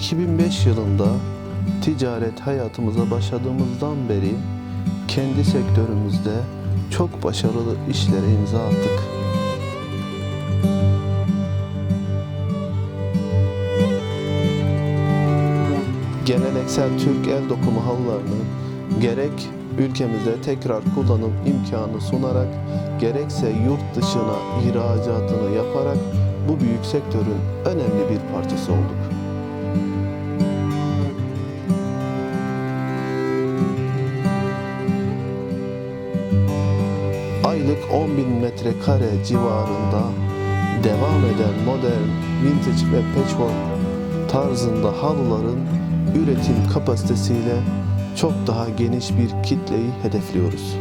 2005 yılında ticaret hayatımıza başladığımızdan beri kendi sektörümüzde çok başarılı işlere imza attık. Geleneksel Türk el dokumu halılarını gerek ülkemize tekrar kullanım imkanı sunarak gerekse yurt dışına ihracatını yaparak bu büyük sektörün önemli bir parçası olduk. Aylık 10 bin metrekare civarında devam eden modern, vintage ve patchwork tarzında halıların üretim kapasitesiyle çok daha geniş bir kitleyi hedefliyoruz.